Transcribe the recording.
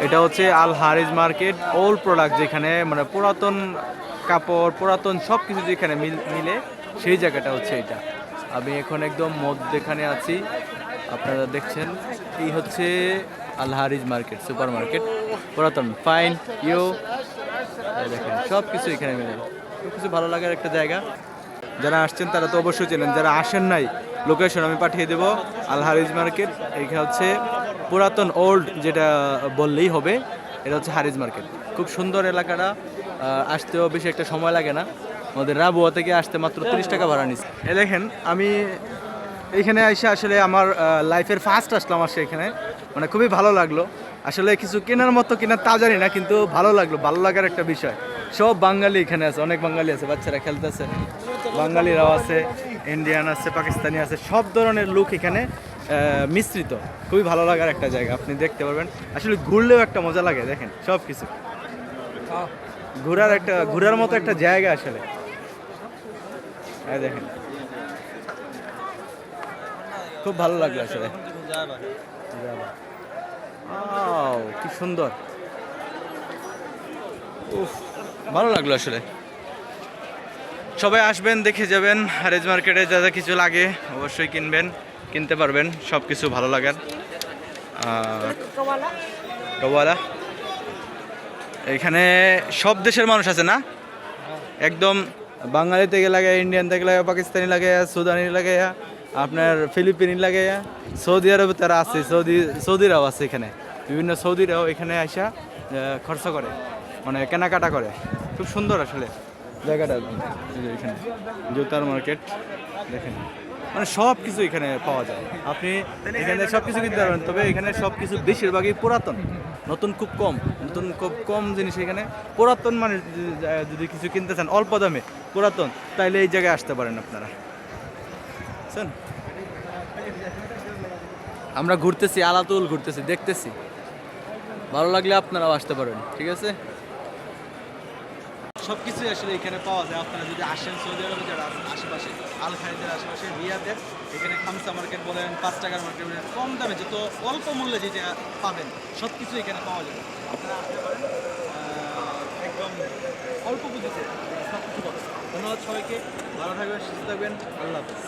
এটা হচ্ছে Al Hariz market old product যেখানে মানে পুরাতন কাপড়, পুরাতন সব কিছু যেখানে মিল- সেই জায়গাটা হচ্ছে এটা। আমি এখন একদম মধ্যেখানে আছি। আপনারা দেখছেন, এই হচ্ছে Al Hariz market, super market, পুরাতন ফাইন ইউ দেখেন সব কিছু এখানে মিলে। কিছু ভালো লাগার একটা জায়গা। যারা আসছেন তারা তো অবশ্যই চেনেন, যারা আসেন নাই লোকেশন আমি পাঠিয়ে দেবো, আল হারিজ মার্কেট। এইখানে হচ্ছে পুরাতন ওল্ড যেটা বললেই হবে, এটা হচ্ছে হারিজ মার্কেট। খুব সুন্দর এলাকাটা আসতেও বেশি একটা সময় লাগে না। আমাদের রাবুয়া থেকে আসতে মাত্র তিরিশ টাকা ভাড়া নিচ্ছে। এ দেখেন, আমি এইখানে এসে আসলে আমার লাইফের ফার্স্ট আসলাম আসে এখানে। মানে খুবই ভালো লাগল। আসলে কিছু কেনার মতো কেনার তা জানি না, কিন্তু ভালো লাগল, ভালো লাগার একটা বিষয়। সব বাঙালি এখানে আছে, অনেক বাঙালি আছে, বাচ্চারা খেলতেছে, বাঙালিরাও আছে। ইন্ডিয়ান আছে পাকিস্তানি আছে, সব ধরনের লোক এখানে মিশ্রিত। খুবই ভালো লাগার একটা জায়গা, আপনি দেখতে পারবেন। আসলে ঘুরলেও একটা মজা লাগে, দেখেন সব কিছু ঘোরার একটা, ঘোরার মতো একটা জায়গা আসলে। এই দেখেন। খুব ভালো লাগল আসলে। কি সুন্দর। ভালো লাগল আসলে। সবাই আসবেন, দেখে যাবেন। হারেজ মার্কেটে যা যা কিছু লাগে অবশ্যই কিনবেন, কিনতে পারবেন সব কিছু ভালো লাগার। গওয়ালা এখানে সব দেশের মানুষ আছে না? একদম বাঙালি থেকে লাগে ইন্ডিয়ান থেকে লাগে পাকিস্তানি লাগে সুদানি লাগে আপনার ফিলিপিনি লাগে সৌদি আরবে তারা আছে সৌদি সৌদিরাও আছে এখানে। বিভিন্ন সৌদিরাও এখানে আসা খরচা করে মানে কেনাকাটা করে। খুব সুন্দর আসলে। জায়গাটা এখানে, জুতার মার্কেট দেখেন। মানে সব কিছু এখানে পাওয়া যায়। আপনি এখানে সব কিছু কিনতে পারবেন, তবে এখানে সব কিছু বেশিরভাগই পুরাতন। নতুন খুব কম, নতুন খুব কম জিনিস এখানে। পুরাতন মানে যদি- যদি কিছু কিনতে চান, অল্প দামে পুরাতন, তাইলে এই জায়গায় আসতে পারেন আপনারা। বুঝছেন আমরা ঘুরতেছি, আলাতুল ঘুরতেছি, দেখতেছি। ভালো লাগলে আপনারাও আসতে পারেন, ঠিক আছে? সব কিছুই আসলে এখানে পাওয়া যায়। আপনারা যদি আসেন সৌদি আরবে, যারা আছেন আশেপাশে আল খাইদের আশেপাশে, রিয়াদের, এখানে খামসা মার্কেট বলেন, পাঁচ টাকার মার্কেট বলেন, কম দামে যত অল্প মূল্যে যেটা পাবেন সব কিছু এখানে পাওয়া যাবে। আপনারা আসতে পারেন একদম অল্প পুঁজিতে সব কিছু পাবেন। ধন্যবাদ সবাইকে, ভালো থাকবেন, সুস্থ থাকবেন, আল্লাহ হাফেজ।